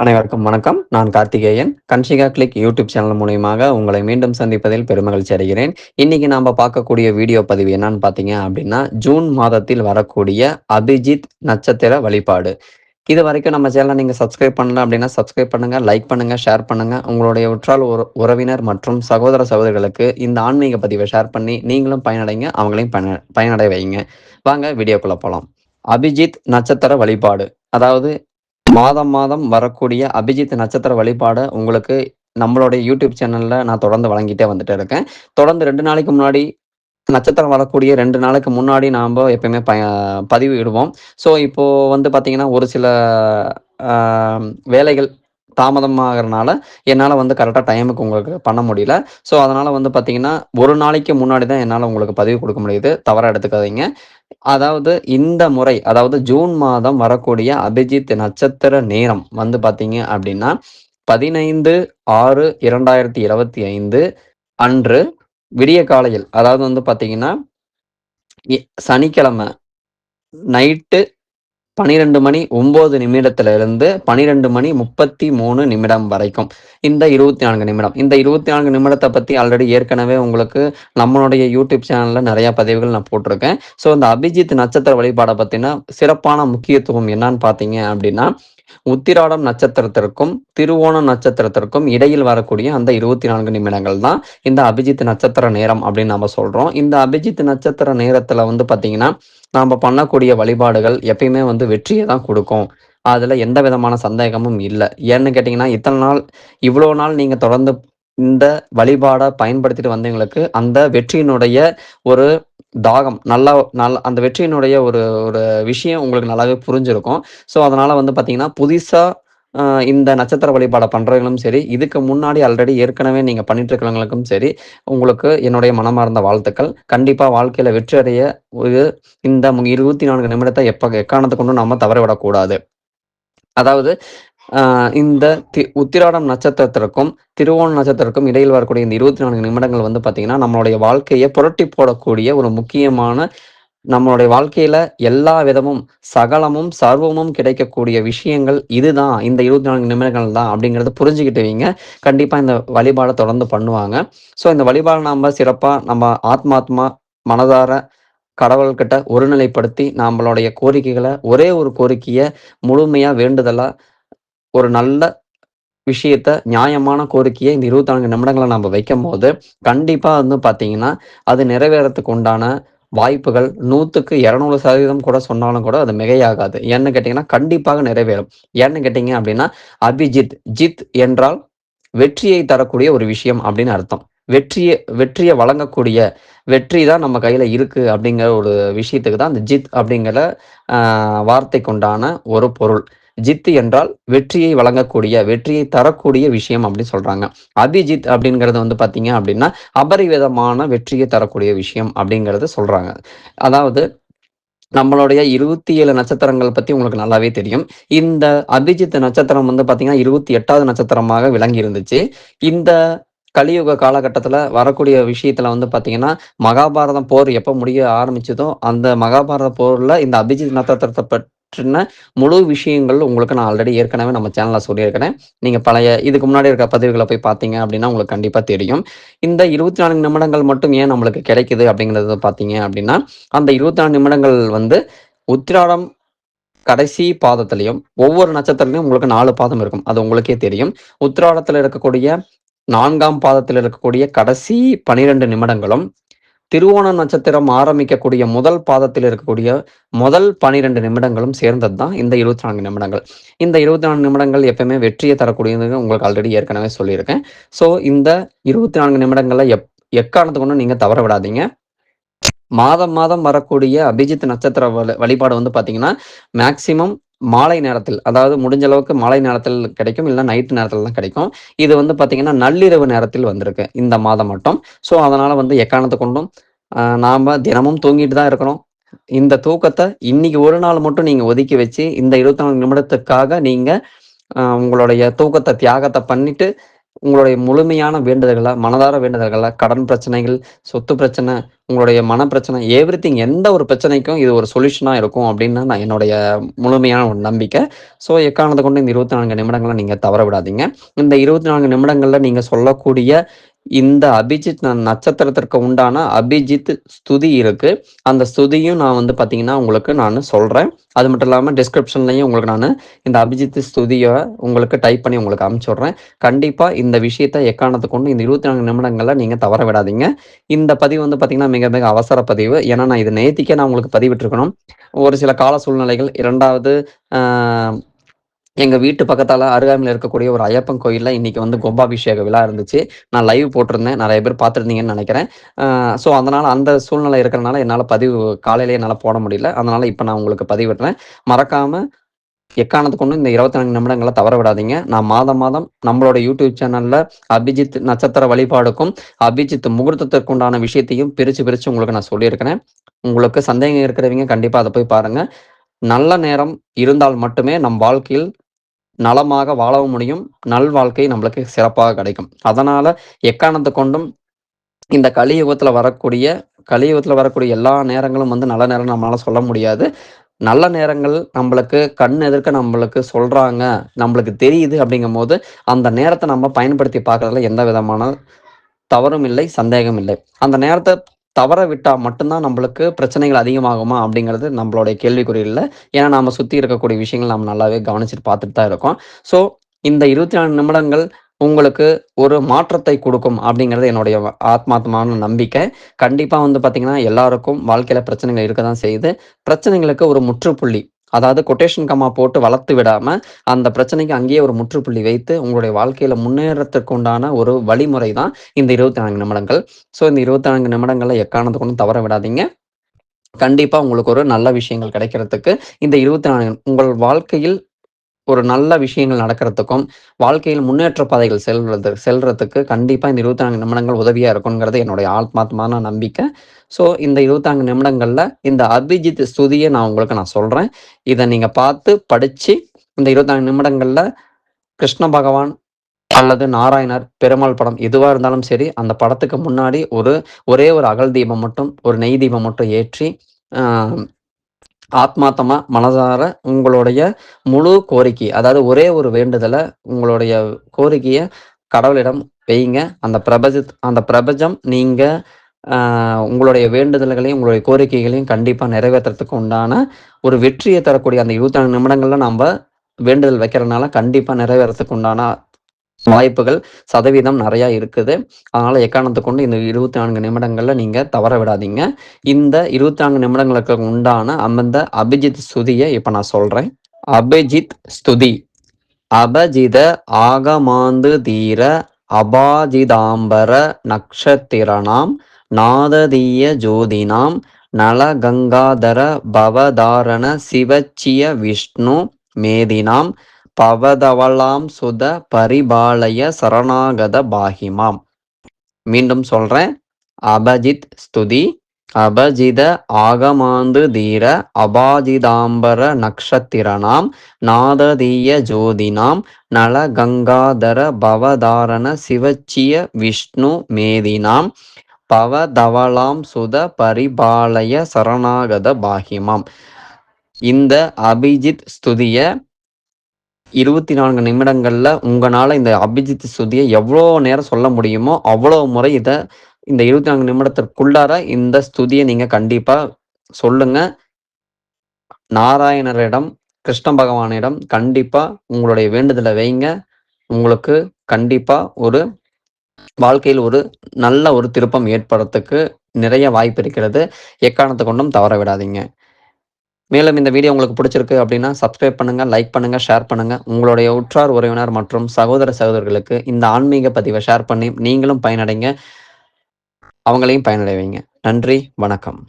அனைவருக்கும் வணக்கம். நான் Karthikeyan. Kanshika click YouTube channel மூலியமாக உங்களை மீண்டும் சந்திப்பதில் பெருமகிழ்ச்சி அடைகிறேன். இன்னைக்கு நாம பார்க்கக்கூடிய வீடியோ பதிவு என்னன்னு பார்த்தீங்க அப்படின்னா, ஜூன் மாதத்தில் வரக்கூடிய அபிஜித் நட்சத்திர வழிபாடு. இதுவரைக்கும் நம்ம சேனலை நீங்கள் சப்ஸ்கிரைப் பண்ணல அப்படின்னா சப்ஸ்கிரைப் பண்ணுங்க, லைக் பண்ணுங்க, ஷேர் பண்ணுங்க. உங்களுடைய உற்றால் உறவினர் மற்றும் சகோதர சகோதரிகளுக்கு இந்த ஆன்மீக பதிவை ஷேர் பண்ணி நீங்களும் பயனடைங்க, அவங்களையும் பயன பயனடை வைங்க வாங்க வீடியோக்குள்ள போகலாம் அபிஜித் நட்சத்திர வழிபாடு. அதாவது மாதம் மாதம் வரக்கூடிய அபிஜித் நட்சத்திர வழிபாடு உங்களுக்கு நம்மளுடைய யூடியூப் சேனல்ல நான் தொடர்ந்து வழங்கிட்டே வந்துட்டு இருக்கேன். தொடர்ந்து ரெண்டு நாளைக்கு முன்னாடி நட்சத்திரம் வரக்கூடிய ரெண்டு நாளைக்கு முன்னாடி நாம்ப எப்பயுமே ப பதிவு இடுவோம். ஸோ இப்போது வந்து பார்த்திங்கன்னா ஒரு சில வேலைகள் தாமதமாகறனால என்னால் வந்து கரெக்டாக டைமுக்கு உங்களுக்கு பண்ண முடியல. ஸோ அதனால் வந்து பார்த்தீங்கன்னா, ஒரு நாளைக்கு முன்னாடி தான் என்னால் உங்களுக்கு பதிவு கொடுக்க முடியுது. தவறாக எடுத்துக்காதீங்க. அதாவது இந்த முறை அதாவது ஜூன் மாதம் வரக்கூடிய அபிஜித் நட்சத்திர நேரம் வந்து பார்த்தீங்க அப்படின்னா, 15/6/2025 அன்று விடிய காலையில் அதாவது வந்து பார்த்தீங்கன்னா, சனிக்கிழமை நைட்டு 12 மணி 9 நிமிடத்திலிருந்து 12 மணி 33 நிமிடம் வரைக்கும். இந்த 24 நிமிடம். இந்த இருபத்தி நான்கு நிமிடத்தை பத்தி ஆல்ரெடி ஏற்கனவே உங்களுக்கு நம்மளுடைய யூடியூப் சேனல்ல நிறையா பதிவுகள் நான் போட்டிருக்கேன். ஸோ இந்த அபிஜித் நட்சத்திர வழிபாடை பத்தின சிறப்பான முக்கியத்துவம் என்னன்னு பார்த்தீங்க அப்படின்னா, உத்திராடம் நட்சத்திரத்திற்கும், திருவோணம் நட்சத்திரத்திற்கும் இடையில் வரக்கூடிய அந்த 24 நிமிடங்கள் தான் இந்த அபிஜித் நட்சத்திர நேரம் அப்படின்னு நம்ம சொல்றோம். இந்த அபிஜித் நட்சத்திர நேரத்தில் வந்து பார்த்தீங்கன்னா, நாம பண்ணக்கூடிய வழிபாடுகள் எப்பயுமே வந்து வெற்றியை தான் கொடுக்கும் அதுல எந்த விதமான சந்தேகமும் இல்லை ஏன்னு கேட்டீங்கன்னா, இத்தனை நாள் இவ்வளோ நாள் நீங்க தொடர்ந்து இந்த வழிபாட பயன்படுத்திட்டு வந்தவங்களுக்கு அந்த வெற்றியினுடைய ஒரு தாகம் நல்லா நல்ல அந்த வெற்றியினுடைய ஒரு ஒரு விஷயம் உங்களுக்கு நல்லாவே புரிஞ்சிருக்கும். ஸோ அதனால் வந்து பார்த்தீங்கன்னா, புதுசாக இந்த நட்சத்திர வழிபாட பண்ணுறவங்களும் சரி, இதுக்கு முன்னாடி ஆல்ரெடி ஏற்கனவே நீங்கள் பண்ணிட்டு இருக்கிறவங்களுக்கும் சரி, உங்களுக்கு என்னுடைய மனமார்ந்த வாழ்த்துக்கள். கண்டிப்பாக வாழ்க்கையில் வெற்றி அடைய ஒரு இந்த 24 நிமிடத்த எப்ப எக்காரணத்த கொண்டு நம்ம தவற விடக்கூடாது. அதாவது இந்த தி உத்திராடம் நட்சத்திரத்திற்கும், திருவோண நட்சத்திரத்திற்கும் இடையில் வரக்கூடிய இந்த 24 நிமிடங்கள் வந்து பார்த்தீங்கன்னா, நம்மளுடைய வாழ்க்கையை புரட்டி போடக்கூடிய ஒரு முக்கியமான நம்மளுடைய வாழ்க்கையில எல்லா விதமும் சகலமும், சர்வமும் கிடைக்கக்கூடிய விஷயங்கள் இதுதான். இந்த 24 நிமிடங்கள் தான் அப்படிங்கிறத புரிஞ்சுக்கிட்டு வைங்க. கண்டிப்பா இந்த வழிபாட தொடர்ந்து பண்ணுவாங்க. ஸோ இந்த வழிபாடு நாம சிறப்பா நம்ம ஆத்மாத்மா மனதார கடவுள்கிட்ட ஒருநிலைப்படுத்தி நம்மளுடைய கோரிக்கைகளை ஒரே ஒரு கோரிக்கையை முழுமையா வேண்டுதலா ஒரு நல்ல விஷயத்த நியாயமான கோரிக்கையை இந்த இருபத்தானு நிமிடங்களை நம்ம வைக்கும்போது, கண்டிப்பாக வந்து பார்த்தீங்கன்னா, அது நிறைவேறத்துக்கு உண்டான வாய்ப்புகள் 100க்கு 200% கூட சொன்னாலும் கூட அது மிகையாகாது. ஏன்னு கேட்டிங்கன்னா கண்டிப்பாக நிறைவேறும். ஏன்னு கேட்டிங்க அப்படின்னா, அபிஜித் ஜித் என்றால் வெற்றியை தரக்கூடிய ஒரு விஷயம் அப்படின்னு அர்த்தம். வெற்றியை வெற்றியை வழங்கக்கூடிய வெற்றி தான் நம்ம கையில் இருக்குது அப்படிங்கிற ஒரு விஷயத்துக்கு தான் அந்த ஜித் அப்படிங்கிற வார்த்தைக்குண்டான ஒரு பொருள். ஜித் என்றால் வெற்றியை வழங்கக்கூடிய, வெற்றியை தரக்கூடிய விஷயம் அப்படின்னு சொல்றாங்க. அபிஜித் அப்படிங்கிறது வந்து பார்த்தீங்க அப்படின்னா, அபரிவிதமான வெற்றியை தரக்கூடிய விஷயம் அப்படிங்கிறத சொல்றாங்க. அதாவது நம்மளுடைய 27 நட்சத்திரங்கள் பத்தி உங்களுக்கு நல்லாவே தெரியும். இந்த அபிஜித் நட்சத்திரம் வந்து பார்த்தீங்கன்னா, 28வது நட்சத்திரமாக விளங்கி இருந்துச்சு. இந்த கலியுக காலகட்டத்தில் வரக்கூடிய விஷயத்தில் வந்து பார்த்தீங்கன்னா, மகாபாரதம் போர் எப்ப முடிய ஆரம்பிச்சதோ, அந்த மகாபாரத போர்ல இந்த அபிஜித் நட்சத்திரத்தை பற்றின முழு விஷயங்கள் உங்களுக்கு நான் ஆல்ரெடி ஏற்கனவே நம்ம சேனலில் சொல்லியிருக்கிறேன். நீங்க பழைய இதுக்கு முன்னாடி இருக்க பதிவுகளை போய் பார்த்தீங்க அப்படின்னா, உங்களுக்கு கண்டிப்பாக தெரியும். இந்த 24 நிமிடங்கள் மட்டும் ஏன் நம்மளுக்கு கிடைக்குது அப்படிங்கிறத பார்த்தீங்க அப்படின்னா, அந்த 24 நிமிடங்கள் வந்து உத்திராடம் கடைசி பாதத்திலையும் ஒவ்வொரு நட்சத்திரத்திலையும் உங்களுக்கு நாலு பாதம் இருக்கும். அது உங்களுக்கே தெரியும். உத்திராடத்தில் இருக்கக்கூடிய நான்காம் பாதத்தில் இருக்கக்கூடிய கடைசி 12 நிமிடங்களும், திருவோண நட்சத்திரம் ஆரம்பிக்கக்கூடிய முதல் பாதத்தில் இருக்கக்கூடிய முதல் 12 நிமிடங்களும் சேர்ந்தது தான் இந்த 24 நிமிடங்கள். இந்த 24 நிமிடங்கள் எப்பயுமே வெற்றியை தரக்கூடியதுன்னு உங்களுக்கு ஆல்ரெடி ஏற்கனவே சொல்லியிருக்கேன். ஸோ இந்த இருபத்தி நான்கு நிமிடங்களை எப் எக்காரணத்துக்கு ஒன்றும் நீங்கள் தவற விடாதீங்க. மாதம் மாதம் வரக்கூடிய அபிஜித் நட்சத்திர வழி வழிபாடு வந்து பார்த்தீங்கன்னா, மேக்ஸிமம் மாலை நேரத்தில் அதாவது முடிஞ்ச அளவுக்கு மாலை நேரத்தில் கிடைக்கும். இல்லை நைட்டு நேரத்தில் தான் கிடைக்கும். இது வந்து பார்த்தீங்கன்னா, நள்ளிரவு நேரத்தில் வந்திருக்கு. இந்த மாதம் மட்டும். ஸோ அதனால் வந்து எக்காரணத்தை கொண்டும் நாம் தினமும் தூங்கிட்டு தான் இருக்கிறோம். இந்த தூக்கத்தை இன்னைக்கு ஒரு நாள் மட்டும் நீங்கள் ஒதுக்கி வச்சு, இந்த 24 நிமிடத்துக்காக நீங்கள் உங்களுடைய தூக்கத்தை தியாகத்தை பண்ணிட்டு, உங்களுடைய முழுமையான வேண்டுதல்களை மனதார வேண்டுதல்களை கடன் பிரச்சனைகள், சொத்து பிரச்சனை, உங்களுடைய மன பிரச்சனை, எவ்ரிதிங் எந்த ஒரு பிரச்சனைக்கும் இது ஒரு சொல்யூஷனாக இருக்கும் அப்படின்னு நான் என்னுடைய முழுமையான ஒரு நம்பிக்கை. ஸோ எக்காரணத்தை கொண்டு இந்த இருபத்தி நான்கு நிமிடங்களை நீங்கள் தவற விடாதீங்க. இந்த இருபத்தி நான்கு நிமிடங்களில் நீங்கள் சொல்லக்கூடிய இந்த அபிஜித் நட்சத்திரத்திற்கு உண்டான அபிஜித் ஸ்துதி இருக்கு. அந்த ஸ்துதியும் நான் வந்து பார்த்தீங்கன்னா, உங்களுக்கு நான் சொல்கிறேன் அது மட்டும் இல்லாமல் டிஸ்கிரிப்ஷன்லையும் உங்களுக்கு நான் இந்த அபிஜித் ஸ்துதியை உங்களுக்கு டைப் பண்ணி உங்களுக்கு அனுப்பிச்சு விட்றேன் கண்டிப்பாக இந்த விஷயத்தை எக்காரணத்த கொண்டு இந்த இருபத்தி நான்கு நிமிடங்களில் நீங்கள் தவற விடாதீங்க. இந்த பதிவு வந்து பார்த்தீங்கன்னா, மிக மிக அவசர பதிவு. ஏன்னா, நான் இது நேத்திக்கே நான் உங்களுக்கு பதிவிட்டிருக்கணும் ஒரு சில கால சூழ்நிலைகள் இரண்டாவது எங்கள் எங்க வீட்டு பக்கத்தால அருகாமையில் இருக்கக்கூடிய ஒரு ஐயப்பன் கோயிலில் இன்னைக்கு வந்து கும்பாபிஷேக விழா இருந்துச்சு. நான் லைவ் போட்டிருந்தேன். நிறைய பேர் பார்த்துருந்தீங்கன்னு நினைக்கிறேன் ஸோ அதனால அந்த சூழ்நிலை இருக்கிறனால என்னால் பதிவு காலையிலேயே என்னால் போட முடியல. அதனால இப்போ நான் உங்களுக்கு பதிவிடுறேன். மறக்காம எக்காரணத்த இந்த இந்த 24 நிமிடங்கள தவற விடாதீங்க. நான் மாதம் மாதம் நம்மளோட யூடியூப் சேனல்ல அபிஜித் நட்சத்திர வழிபாடுக்கும், அபிஜித் முகூர்த்தத்திற்கு உண்டான விஷயத்தையும் பிரிச்சு பிரிச்சு உங்களுக்கு நான் சொல்லியிருக்கிறேன். உங்களுக்கு சந்தேகம் இருக்கிறவங்க கண்டிப்பா அதை போய் பாருங்க. நல்ல நேரம் இருந்தால் மட்டுமே நம் வாழ்க்கையில் நலமாக வாழவும் முடியும். நல்வாழ்க்கை நம்மளுக்கு சிறப்பாக கிடைக்கும். அதனால எக்காரணத்தை கொண்டும் இந்த கலியுகத்தில் வரக்கூடிய கலியுகத்தில் வரக்கூடிய எல்லா நேரங்களும் வந்து நல்ல நேரம் நம்மளால சொல்ல முடியாது. நல்ல நேரங்கள் நம்மளுக்கு கண் எதிர்க்க நம்மளுக்கு சொல்றாங்க, நம்மளுக்கு தெரியுது அப்படிங்கும்போது, அந்த நேரத்தை நம்ம பயன்படுத்தி பார்க்குறதுல எந்த விதமான தவறும் இல்லை, சந்தேகம் இல்லை. அந்த நேரத்தை தவற விட்டால் மட்டும்தான் நம்மளுக்கு பிரச்சனைகள் அதிகமாகுமா அப்படிங்கிறது நம்மளுடைய கேள்விக்குறி இல்லை ஏன்னா, நாம் சுற்றி இருக்கக்கூடிய விஷயங்கள் நம்ம நல்லாவே கவனிச்சுட்டு பார்த்துட்டு தான் இருக்கோம். ஸோ இந்த 24 நிமிடங்கள் உங்களுக்கு ஒரு மாற்றத்தை கொடுக்கும் அப்படிங்கிறது என்னுடைய ஆத்மாத்தமான நம்பிக்கை. கண்டிப்பாக வந்து பார்த்திங்கன்னா எல்லாருக்கும் வாழ்க்கையில் பிரச்சனைகள் இருக்க தான் செய்யுது. பிரச்சனைகளுக்கு ஒரு முற்றுப்புள்ளி அதாவது கொட்டேஷன் கம்மா போட்டு வளர்த்து விடாம, அந்த பிரச்சனைக்கு அங்கேயே ஒரு முற்றுப்புள்ளி வைத்து, உங்களுடைய வாழ்க்கையில முன்னேறத்திற்கு உண்டான ஒரு வழிமுறை தான் இந்த 24 நிமிடங்கள். ஸோ இந்த 24 நிமிடங்கள எக்காரணத்த ஒன்றும் தவற விடாதீங்க. கண்டிப்பாக உங்களுக்கு ஒரு நல்ல விஷயங்கள் கிடைக்கிறதுக்கு இந்த 24 உங்கள் வாழ்க்கையில் ஒரு நல்ல விஷயங்கள் நடக்கிறதுக்கும், வாழ்க்கையில் முன்னேற்ற பாதைகள் செல்வது செல்றதுக்கு கண்டிப்பாக இந்த 24 நிமிடங்கள் உதவியாக இருக்குங்கிறது என்னுடைய ஆத்மாத்மான நம்பிக்கை. ஸோ இந்த 24 நிமிடங்களில் இந்த அபிஜித் ஸ்துதியை நான் உங்களுக்கு நான் சொல்கிறேன் இதை நீங்கள் பார்த்து, படித்து இந்த 24 நிமிடங்களில் கிருஷ்ண பகவான் அல்லது நாராயணர், பெருமாள் படம் எதுவாக இருந்தாலும் சரி, அந்த படத்துக்கு முன்னாடி ஒரு ஒரே ஒரு அகல் தீபம் மட்டும், ஒரு நெய் தீபம் மட்டும் ஏற்றி, ஆத்மாத்தமா மனதார உங்களுடைய முழு கோரிக்கை, அதாவது ஒரே ஒரு வேண்டுதலை உங்களுடைய கோரிக்கைய கடவுளிடம் வையுங்க. அந்த பிரபஞ்சத் அந்த பிரபஞ்சம் நீங்க உங்களுடைய வேண்டுதல்களையும், உங்களுடைய கோரிக்கைகளையும் கண்டிப்பா நிறைவேற்றுறதுக்கு உண்டான ஒரு வெற்றியை தரக்கூடிய அந்த 24 நிமிடங்கள்ல நம்ம வேண்டுதல் வைக்கிறனால கண்டிப்பா நிறைவேறதுக்கு உண்டான வாய்ப்புகள், சதவீதம் நிறையா இருக்குது. அதனால எக்காரணத்தை கொண்டு இந்த 24 நிமிடங்கள்ல நீங்க தவற விடாதீங்க. இந்த 24 நிமிடங்களுக்கு உண்டான அந்த அபிஜித் ஸ்துதியை இப்ப நான் சொல்றேன். அபிஜித் ஸ்துதி. அபஜித ஆகமாந்து தீர அபாஜிதாம்பர நக்ஷத்திரனாம் நாததீய ஜோதினாம் நலகங்காதர பவதாரண சிவச்சிய விஷ்ணு மேதினாம் பவதவளாம் சுத பரிபாலய சரணாகத பாஹிமாம். மீண்டும் சொல்றேன். அபஜித் ஸ்துதி. அபஜித ஆகமாந்து தீர அபாஜிதாம்பர நக்ஷத்திரனாம் நாததீய ஜோதினாம் நலகங்காதர பவதாரண சிவச்சிய விஷ்ணு மேதினாம் பவதவளாம் சுத பரிபாலய சரணாகத பாஹிமாம். இந்த அபிஜித் ஸ்துதிய இருபத்தி நான்கு நிமிடங்களில் உங்களால் இந்த அபிஜித் ஸ்துதியை எவ்வளோ நேரம் சொல்ல முடியுமோ, அவ்வளோ முறை இதை இந்த 24 நிமிடத்திற்குள்ளார இந்த ஸ்துதியை நீங்கள் கண்டிப்பாக சொல்லுங்க. நாராயணரிடம், கிருஷ்ண பகவானிடம் கண்டிப்பாக உங்களுடைய வேண்டுதலை வைங்க. உங்களுக்கு கண்டிப்பாக ஒரு வாழ்க்கையில் ஒரு நல்ல ஒரு திருப்பம் ஏற்படுறதுக்கு நிறைய வாய்ப்பு இருக்கிறது. எக்காரணத்தை கொண்டும் தவற விடாதீங்க. மேலும் இந்த வீடியோ உங்களுக்கு பிடிச்சிருக்கு அப்படின்னா, சப்ஸ்கிரைப் பண்ணுங்கள் லைக் பண்ணுங்கள் ஷேர் பண்ணுங்கள் உங்களுடைய உற்றார், உறவினர் மற்றும் சகோதர, சகோதரர்களுக்கு இந்த ஆன்மீக பதிவை ஷேர் பண்ணி நீங்களும் பயனடைங்க. அவங்களையும் பயனடைவீங்க நன்றி, வணக்கம்.